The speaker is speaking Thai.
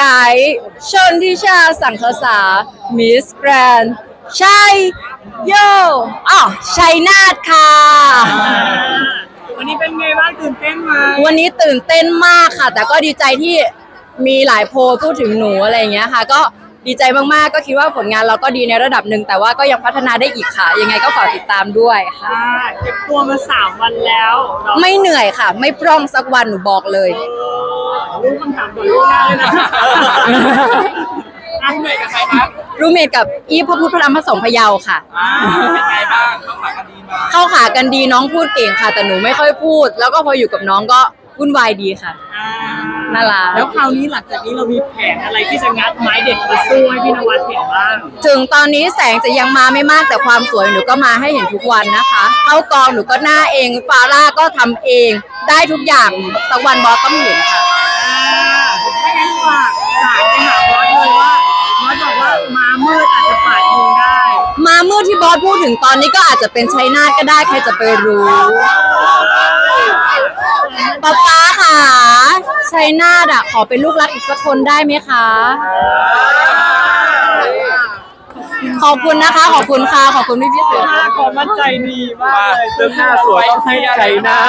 ไกด์ชนทิชาสังคสามิสแกรนชัยโยอ๋อชัยนาทค่ะ วันนี้เป็นไงบ้างตื่นเต้นไหมวันนี้ตื่นเต้นมากค่ะ แต่ก็ดีใจที่มีหลายโพลพูดถึงหนูอะไรอย่างเงี้ยค่ะ ก็ดีใจมากๆ ก็คิดว่าผลงานเราก็ดีในระดับหนึ่งแต่ว่าก็ยังพัฒนาได้อีกค่ะ ยังไงก็ฝากติดตามด้วยค่ะอ่าเก็บตัวมาสามวันแล้วเนาะไม่เหนื่อยค่ะ ไม่พร่องสักวันหนูบอกเลย เออ รู้คำถามก่อนล่วงหน้าเลยนะอะเหนื่อยกับใครครับรูเมทกับอีพระพุทธพระธรรมพระสงฆ์พะเยาค่ะ อ่าเป็นไงบ้างต้องหลักกันดีมาเข้าขากันดีน้องพูดเก่งค่ะ แต่หนูไม่ค่อยพูด แล้วก็พออยู่กับน้องก็วุ่นวายดีค่ะ อ่าน่ารัก แล้วคราวนี้หลังจากนี้เรามีแผนอะไรที่จะงัดไม้เด็ดมาสู้ให้พี่นวัดเห็นบ้างถึงตอนนี้แสงจะยังมาไม่มากแต่ความสวยหนูก็มาให้เห็นทุกวันนะคะ เข้ากองหนูก็หน้าเองฟาร่าก็ทำเอง ได้ทุกอย่างสักวันบอสต้องเห็นค่ะอ่า ถ้างั้นฝากสายไปหาบอสเลยว่าบอสบอกว่ามามืดอาจจะปาดมือได้ มาเมื่อที่บอสพูดถึงตอนนี้ก็อาจจะเป็นชัยนาทก็ได้ใครจะไปรู้ป๊าป๊าค่ะชัยนาทอะขอเป็นลูกรักอีกสักคนได้ไหมคะ ขอบคุณนะคะ ขอบคุณค่ะ ขอบคุณพี่พี่ๆสื่อความมั่นใจดีมากเลยเสื้อผ้าสวยต้องให้ใจหน้า